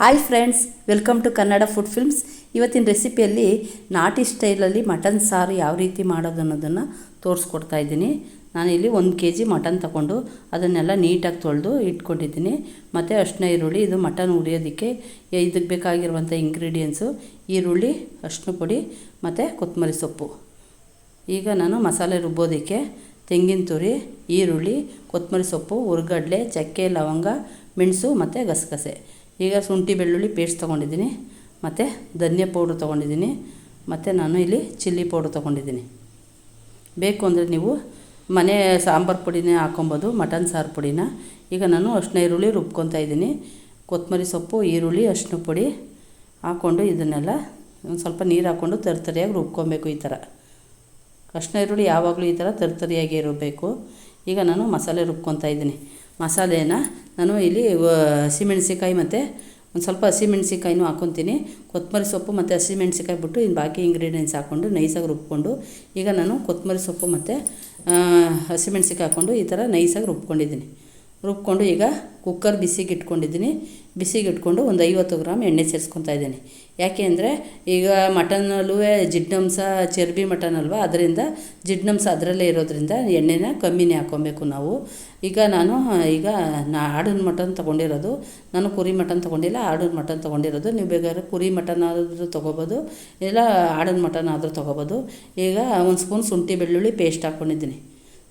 Hi friends welcome to Kannada food films ಇವತ್ತಿನ ರೆಸಿಪಿಯಲ್ಲಿ ನಾಟಿ ಸ್ಟೈಲಲ್ಲಿ ಮಟನ್ ಸಾರು ಯಾವ ರೀತಿ ಮಾಡೋದು ಅನ್ನೋದನ್ನು ತೋರಿಸ್ಕೊಡ್ತಾ ಇದ್ದೀನಿ. ನಾನಿಲ್ಲಿ ಒಂದು ಕೆ ಜಿ ಮಟನ್ ತಗೊಂಡು ಅದನ್ನೆಲ್ಲ ನೀಟಾಗಿ ತೊಳೆದು ಇಟ್ಕೊಂಡಿದ್ದೀನಿ. ಮತ್ತು ಅರ್ಶಿನ ಈರುಳ್ಳಿ, ಇದು ಮಟನ್ ಉರಿಯೋದಕ್ಕೆ ಇದಕ್ಕೆ ಬೇಕಾಗಿರುವಂಥ ಇಂಗ್ರೀಡಿಯೆಂಟ್ಸು ಈರುಳ್ಳಿ, ಅರ್ಶಿನ ಪುಡಿ, ಮತ್ತು ಕೊತ್ತಂಬರಿ ಸೊಪ್ಪು. ಈಗ ನಾನು ಮಸಾಲೆ ರುಬ್ಬೋದಕ್ಕೆ ತೆಂಗಿನ ತುರಿ, ಈರುಳ್ಳಿ, ಕೊತ್ತಂಬರಿ ಸೊಪ್ಪು ಹುರ್ಗಡ್ಲೆ ಚಕ್ಕೆ, ಲವಂಗ, ಮೆಣಸು ಮತ್ತು ಗಸಗಸೆ. ಈಗ ಶುಂಠಿ, ಬೆಳ್ಳುಳ್ಳಿ ಪೇಸ್ಟ್ ತೊಗೊಂಡಿದ್ದೀನಿ. ಮತ್ತು ಧನಿಯಾ ಪೌಡ್ರ್ ತೊಗೊಂಡಿದ್ದೀನಿ. ಮತ್ತು ನಾನು ಇಲ್ಲಿ ಚಿಲ್ಲಿ ಪೌಡ್ರ್ ತೊಗೊಂಡಿದ್ದೀನಿ. ಬೇಕು ಅಂದರೆ ನೀವು ಮನೆ ಸಾಂಬಾರು ಪುಡಿನೇ ಹಾಕೊಬೋದು, ಮಟನ್ ಸಾರು ಪುಡಿನ. ಈಗ ನಾನು ಅರ್ಶಿನ ಈರುಳ್ಳಿ ರುಬ್ಕೊತಾ ಇದ್ದೀನಿ. ಕೊತ್ತಂಬರಿ ಸೊಪ್ಪು, ಈರುಳ್ಳಿ, ಅರ್ಶಿನ ಪುಡಿ ಹಾಕ್ಕೊಂಡು ಇದನ್ನೆಲ್ಲ ಒಂದು ಸ್ವಲ್ಪ ನೀರು ಹಾಕ್ಕೊಂಡು ತರ್ತರಿಯಾಗಿ ರುಬ್ಕೊಬೇಕು ಈ ಥರ ಅರ್ಶಿನ ಈರುಳ್ಳಿ ಯಾವಾಗಲೂ ಈ ಥರ ತರ್ತರಿಯಾಗಿ ಇರಬೇಕು. ಈಗ ನಾನು ಮಸಾಲೆ ರುಬ್ಕೊತಾ ಇದ್ದೀನಿ. ಮಸಾಲೆನ ನಾನು ಇಲ್ಲಿ ಹಸಿಮೆಣಸಿಕಾಯಿ ಮತ್ತು ಒಂದು ಸ್ವಲ್ಪ ಹಸಿಮೆಣ್ಸಿಕಾಯಿನೂ ಹಾಕ್ಕೊತೀನಿ ಕೊತ್ತಂಬರಿ ಸೊಪ್ಪು ಮತ್ತು ಹಸಿಮೆಣಸಿಕಾಯಿ ಬಿಟ್ಟು ಇನ್ನು ಬಾಕಿ ಇಂಗ್ರೀಡಿಯೆಂಟ್ಸ್ ಹಾಕ್ಕೊಂಡು ನೈಸಾಗಿ ರುಬ್ಕೊಂಡು, ಈಗ ನಾನು ಕೊತ್ತಂಬರಿ ಸೊಪ್ಪು ಮತ್ತು ಹಸಿಮೆಣಸಿಕಾಯಿ ಹಾಕ್ಕೊಂಡು ಈ ಥರ ನೈಸಾಗಿ ರುಬ್ಕೊಂಡಿದ್ದೀನಿ. ರುಬ್ಕೊಂಡು ಈಗ ಕುಕ್ಕರ್ ಬಿಸಿಗೆ ಇಟ್ಕೊಂಡಿದ್ದೀನಿ ಬಿಸಿಗೆ ಇಟ್ಕೊಂಡು ಒಂದು ಐವತ್ತು ಗ್ರಾಮ್ ಎಣ್ಣೆ ಸೇರಿಸ್ಕೊತಾ ಇದ್ದೀನಿ. ಯಾಕೆ ಅಂದರೆ ಈಗ ಮಟನಲ್ಲೂ ಜಿಡ್ನಂಸ ಚರ್ಬಿ ಮಟನ್ ಅಲ್ವಾ? ಅದರಿಂದ ಜಿಡ್ನಂಸ ಅದರಲ್ಲೇ ಇರೋದ್ರಿಂದ ಎಣ್ಣೆನ ಕಮ್ಮಿನೇ ಹಾಕ್ಕೊಬೇಕು ನಾವು. ಈಗ ನಾನು, ಈಗ ನಾ ಆಡಿನ ಮಟನ್ ತೊಗೊಂಡಿರೋದು, ನಾನು ಕುರಿ ಮಟನ್ ತೊಗೊಂಡಿಲ್ಲ, ಆಡಿನ ಮಟನ್ ತೊಗೊಂಡಿರೋದು. ನೀವು ಬೇಕಾದ್ರೆ ಕುರಿ ಮಟನ್ ಆದರೂ ತೊಗೋಬೋದು, ಇಲ್ಲ ಆಡಿನ ಮಟನ್ ಆದರೂ ತೊಗೋಬೋದು. ಈಗ ಒಂದು ಸ್ಪೂನ್ ಶುಂಠಿ ಬೆಳ್ಳುಳ್ಳಿ ಪೇಸ್ಟ್ ಹಾಕ್ಕೊಂಡಿದ್ದೀನಿ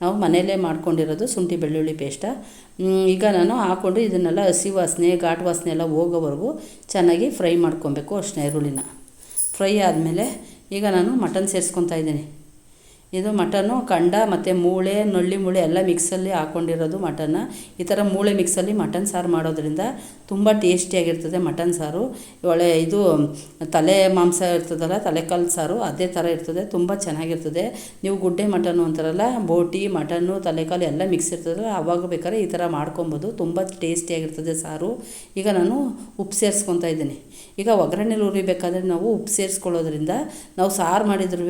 ನಾವು ಮನೆಯಲ್ಲೇ ಮಾಡ್ಕೊಂಡಿರೋದು ಶುಂಠಿ ಬೆಳ್ಳುಳ್ಳಿ ಪೇಸ್ಟ. ಈಗ ನಾನು ಹಾಕ್ಕೊಂಡು ಇದನ್ನೆಲ್ಲ ಹಸಿ ವಾಸನೆ, ಘಾಟ್ ವಾಸನೆ ಎಲ್ಲ ಹೋಗೋವರೆಗೂ ಚೆನ್ನಾಗಿ ಫ್ರೈ ಮಾಡ್ಕೊಬೇಕು ಅಷ್ಟು, ಈರುಳ್ಳಿನ. ಫ್ರೈ ಆದಮೇಲೆ ಈಗ ನಾನು ಮಟನ್ ಸೇರಿಸ್ಕೊತಾ ಇದ್ದೀನಿ. ಇದು ಮಟನು, ಕಂಡ ಮತ್ತು ಮೂಳೆ, ನಳ್ಳಿ ಮೂಳೆ ಎಲ್ಲ ಮಿಕ್ಸಲ್ಲಿ ಹಾಕ್ಕೊಂಡಿರೋದು ಮಟನ್ನ ಈ ಥರ ಮೂಳೆ ಮಿಕ್ಸಲ್ಲಿ ಮಟನ್ ಸಾರು ಮಾಡೋದ್ರಿಂದ ತುಂಬ ಟೇಸ್ಟಿಯಾಗಿರ್ತದೆ ಮಟನ್ ಸಾರು. ಒಳ್ಳೆ ಇದು ತಲೆ ಮಾಂಸ ಇರ್ತದಲ್ಲ, ತಲೆಕಾಲು ಸಾರು, ಅದೇ ಥರ ಇರ್ತದೆ, ತುಂಬ ಚೆನ್ನಾಗಿರ್ತದೆ. ನೀವು ಗುಡ್ಡೆ ಮಟನ್ನು ಅಂತಾರಲ್ಲ, ಬೋಟಿ ಮಟನ್ನು ತಲೆಕಾಲು ಎಲ್ಲ ಮಿಕ್ಸ್ ಇರ್ತದಲ್ಲ ಆವಾಗ ಬೇಕಾದ್ರೆ ಈ ಥರ ಮಾಡ್ಕೊಬೋದು. ತುಂಬ ಟೇಸ್ಟಿಯಾಗಿರ್ತದೆ ಸಾರು. ಈಗ ನಾನು ಉಪ್ಪು ಸೇರಿಸ್ಕೊತಾ ಇದ್ದೀನಿ. ಈಗ ಒಗ್ಗರಣೆಲಿ ಉರಿಬೇಕಾದ್ರೆ ನಾವು ಉಪ್ಪು ಸೇರಿಸ್ಕೊಳ್ಳೋದ್ರಿಂದ ನಾವು ಸಾರು ಮಾಡಿದ್ರೂ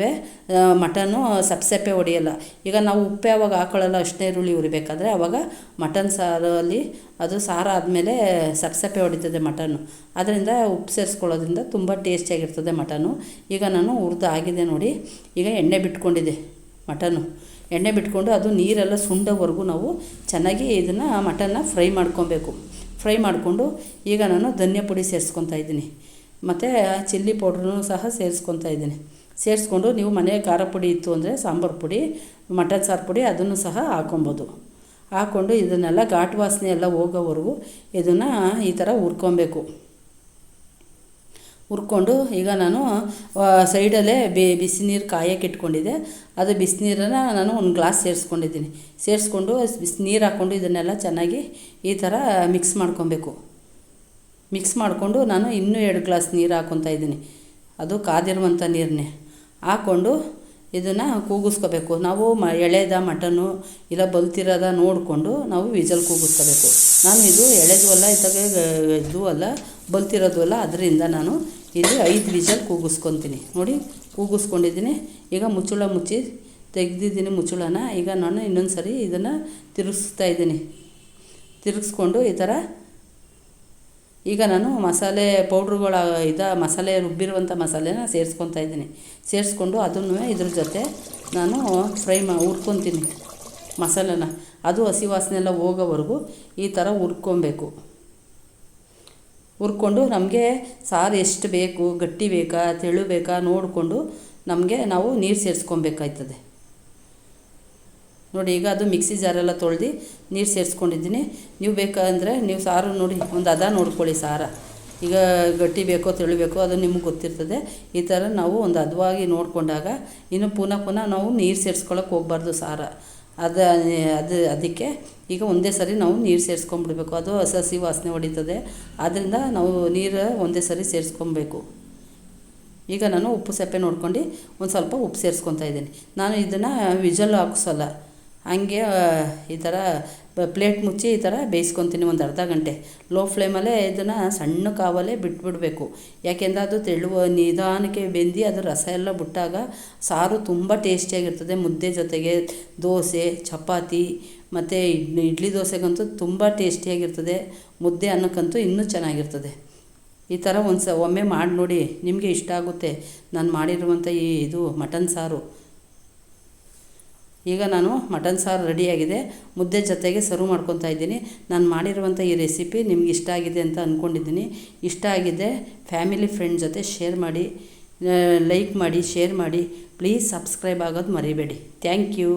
ಮಟನ್ನು ಸಪ್ಪೆ ಹೊಡೆಯಲ್ಲ. ಈಗ ನಾವು ಉಪ್ಪು ಯಾವಾಗ ಹಾಕೊಳ್ಳಲ್ಲ, ಅಷ್ಟೇ ಈರುಳ್ಳಿ ಹುರಿಬೇಕಾದ್ರೆ ಆವಾಗ ಮಟನ್ ಸಾರಲ್ಲಿ ಅದು ಸಾರು ಆದಮೇಲೆ ಸಪ್ಪೆ ಹೊಡಿತದೆ ಮಟನ್ನು. ಅದರಿಂದ ಉಪ್ಪು ಸೇರಿಸ್ಕೊಳ್ಳೋದ್ರಿಂದ ತುಂಬ ಟೇಸ್ಟಿಯಾಗಿರ್ತದೆ ಮಟನ್ನು. ಈಗ ನಾನು ಹುರಿದು ಆಗಿದೆ ನೋಡಿ, ಈಗ ಎಣ್ಣೆ ಬಿಟ್ಕೊಂಡಿದೆ ಮಟನ್ನು. ಎಣ್ಣೆ ಬಿಟ್ಕೊಂಡು ಅದು ನೀರೆಲ್ಲ ಸುಂಡೋವರೆಗೂ ನಾವು ಚೆನ್ನಾಗಿ ಇದನ್ನು ಮಟನ್ನ ಫ್ರೈ ಮಾಡ್ಕೊಬೇಕು. ಫ್ರೈ ಮಾಡಿಕೊಂಡು ಈಗ ನಾನು ಧನಿಯಾ ಪುಡಿ ಸೇರಿಸ್ಕೊತಾ ಇದ್ದೀನಿ. ಮತ್ತು ಚಿಲ್ಲಿ ಪೌಡ್ರೂ ಸಹ ಸೇರಿಸ್ಕೊತಾ ಇದ್ದೀನಿ. ಸೇರಿಸ್ಕೊಂಡು ನೀವು ಮನೆ ಖಾರ ಪುಡಿ ಇತ್ತು ಅಂದರೆ ಸಾಂಬಾರು ಪುಡಿ, ಮಟನ್ ಸಾರು ಪುಡಿ ಅದನ್ನು ಸಹ ಹಾಕ್ಕೊಬೋದು ಹಾಕ್ಕೊಂಡು ಇದನ್ನೆಲ್ಲ ಘಾಟ್ ವಾಸನೆ ಎಲ್ಲ ಹೋಗೋವರೆಗೂ ಇದನ್ನು ಈ ಥರ ಹುರ್ಕೊಬೇಕು. ಹುರ್ಕೊಂಡು ಈಗ ನಾನು ಸೈಡಲ್ಲೇ ಬಿಸಿ ನೀರು ಕಾಯಕ್ಕೆ ಇಟ್ಕೊಂಡಿದ್ದೆ. ಅದು ಬಿಸಿನೀರನ್ನು ನಾನು ಒಂದು ಗ್ಲಾಸ್ ಸೇರಿಸ್ಕೊಂಡಿದ್ದೀನಿ. ಸೇರಿಸ್ಕೊಂಡು ಬಿಸಿ ನೀರು ಹಾಕ್ಕೊಂಡು ಇದನ್ನೆಲ್ಲ ಚೆನ್ನಾಗಿ ಈ ಥರ ಮಿಕ್ಸ್ ಮಾಡ್ಕೊಬೇಕು. ಮಿಕ್ಸ್ ಮಾಡಿಕೊಂಡು ನಾನು ಇನ್ನೂ ಎರಡು ಗ್ಲಾಸ್ ನೀರು ಹಾಕ್ಕೊತಾ ಇದ್ದೀನಿ. ಅದು ಕಾದಿರುವಂಥ ನೀರನ್ನೇ ಹಾಕ್ಕೊಂಡು ಇದನ್ನು ಕೂಗಿಸ್ಕೋಬೇಕು. ನಾವು ಮ, ಎಳೆದ ಮಟನು ಇಲ್ಲ ಬಲ್ತಿರೋದ ನೋಡಿಕೊಂಡು ನಾವು ವಿಜಲ್ ಕೂಗಿಸ್ಕೋಬೇಕು. ನಾನು ಇದು ಎಳೆದು ಅಲ್ಲ ಇತ್ತಾಗೆ ಇದು ಅಲ್ಲ, ಬಲ್ತಿರೋದು ಅಲ್ಲ, ಅದರಿಂದ ನಾನು ಇಲ್ಲಿ ಐದು ವಿಜಲ್ ಕೂಗಿಸ್ಕೊತೀನಿ. ನೋಡಿ, ಕೂಗಿಸ್ಕೊಂಡಿದ್ದೀನಿ. ಈಗ ಮುಚ್ಚಳ ಮುಚ್ಚಿ ತೆಗೆದಿದ್ದೀನಿ ಮುಚ್ಚಳನ. ಈಗ ನಾನು ಇನ್ನೊಂದು ಸರಿ ಇದನ್ನು ತಿರುಗಿಸ್ತಾ ಇದ್ದೀನಿ. ತಿರುಗಿಸ್ಕೊಂಡು ಈ ಥರ ಈಗ ನಾನು ಮಸಾಲೆ ಪೌಡ್ರುಗಳ ಇದ ಮಸಾಲೆ ರುಬ್ಬಿರುವಂಥ ಮಸಾಲೆನ ಸೇರಿಸ್ಕೊತಾ ಇದ್ದೀನಿ. ಸೇರಿಸ್ಕೊಂಡು ಅದನ್ನು ಇದ್ರ ಜೊತೆ ನಾನು ಫ್ರೈ ಮಾ, ಹುರ್ಕೊತೀನಿ ಮಸಾಲೆನ. ಅದು ಹಸಿ ವಾಸನೆ ಎಲ್ಲ ಹೋಗೋವರೆಗೂ ಈ ಥರ ಹುರ್ಕೊಬೇಕು. ಹುರ್ಕೊಂಡು ನಮಗೆ ಸಾರು ಎಷ್ಟು ಬೇಕು, ಗಟ್ಟಿ ಬೇಕಾ, ತೆಳು ಬೇಕಾ ನೋಡಿಕೊಂಡು ನಮಗೆ ನಾವು ನೀರು ಸೇರಿಸ್ಕೊಬೇಕಾಯ್ತದೆ. ನೋಡಿ, ಈಗ ಅದು ಮಿಕ್ಸಿ ಜಾರೆಲ್ಲ ತೊಳೆದು ನೀರು ಸೇರಿಸ್ಕೊಂಡಿದ್ದೀನಿ. ನೀವು ಬೇಕಂದರೆ ನೀವು ಸಾರು ನೋಡಿ, ಒಂದು ಅದ ನೋಡ್ಕೊಳ್ಳಿ ಸಾರ. ಈಗ ಗಟ್ಟಿ ಬೇಕೋ ತೆಳಿಬೇಕೋ ಅದು ನಿಮ್ಗೆ ಗೊತ್ತಿರ್ತದೆ. ಈ ಥರ ನಾವು ಒಂದು ಹದವಾಗಿ ನೋಡಿಕೊಂಡಾಗ ಇನ್ನು ಪುನಃ ಪುನಃ ನಾವು ನೀರು ಸೇರಿಸ್ಕೊಳ್ಳೋಕೆ ಹೋಗ್ಬಾರ್ದು ಸಾರ. ಅದು ಅದು, ಅದಕ್ಕೆ ಈಗ ಒಂದೇ ಸರಿ ನಾವು ನೀರು ಸೇರಿಸ್ಕೊಂಬಿಡ್ಬೇಕು ಅದು ಹಸಿ ಹಸಿ ವಾಸನೆ ಹೊಡಿತದೆ. ಆದ್ದರಿಂದ ನಾವು ನೀರು ಒಂದೇ ಸರಿ ಸೇರಿಸ್ಕೊಬೇಕು. ಈಗ ನಾನು ಉಪ್ಪು ಸಪ್ಪೆ ನೋಡ್ಕೊಂಡು ಒಂದು ಸ್ವಲ್ಪ ಉಪ್ಪು ಸೇರಿಸ್ಕೊತಾ ಇದ್ದೀನಿ. ನಾನು ಇದನ್ನು ವಿಜಲ್ ಹಾಕ್ಸೋಲ್ಲ. ಹಂಗೆ ಈ ಥರ ಪ್ಲೇಟ್ ಮುಚ್ಚಿ ಈ ಥರ ಬೇಯಿಸ್ಕೊತೀನಿ ಒಂದು ಅರ್ಧ ಗಂಟೆ. ಲೋ ಫ್ಲೇಮಲ್ಲೇ ಇದನ್ನು ಸಣ್ಣ ಕಾವಲ್ಲೇ ಬಿಟ್ಬಿಡಬೇಕು. ಯಾಕೆಂದರೆ ಅದು ತೆಳುವ ನಿಧಾನಕ್ಕೆ ಬೆಂದು ಅದು ರಸ ಎಲ್ಲ ಬಿಟ್ಟಾಗ ಸಾರು ತುಂಬ ಟೇಸ್ಟಿಯಾಗಿರ್ತದೆ. ಮುದ್ದೆ ಜೊತೆಗೆ ದೋಸೆ, ಚಪಾತಿ, ಮತ್ತು ಇಡ್ಲಿ ಇಡ್ಲಿ ದೋಸೆಗಂತೂ ತುಂಬ ಟೇಸ್ಟಿಯಾಗಿರ್ತದೆ. ಮುದ್ದೆ ಅನ್ನಕ್ಕಂತೂ ಇನ್ನೂ ಚೆನ್ನಾಗಿರ್ತದೆ. ಈ ಥರ ಒಂದು ಸ ಒಮ್ಮೆ ಮಾಡಿ ನೋಡಿ ನಿಮಗೆ ಇಷ್ಟ ಆಗುತ್ತೆ. ನಾನು ಮಾಡಿರುವಂಥ ಈ ಇದು ಮಟನ್ ಸಾರು. ಈಗ ನಾನು ಮಟನ್ ಸಾರು ರೆಡಿಯಾಗಿದೆ. ಮುದ್ದೆ ಜೊತೆಗೆ ಸರ್ವ್ ಮಾಡ್ಕೊತಾ ಇದ್ದೀನಿ. ನಾನು ಮಾಡಿರುವಂಥ ಈ ರೆಸಿಪಿ ನಿಮ್ಗೆ ಇಷ್ಟ ಆಗಿದೆ ಅಂತ ಅಂದ್ಕೊಂಡಿದ್ದೀನಿ ಇಷ್ಟ ಆಗಿದೆ, ಫ್ಯಾಮಿಲಿ ಫ್ರೆಂಡ್ ಜೊತೆ ಶೇರ್ ಮಾಡಿ ಲೈಕ್ ಮಾಡಿ, ಶೇರ್ ಮಾಡಿ. ಪ್ಲೀಸ್ ಸಬ್ಸ್ಕ್ರೈಬ್ ಆಗೋದು ಮರಿಬೇಡಿ. Thank you.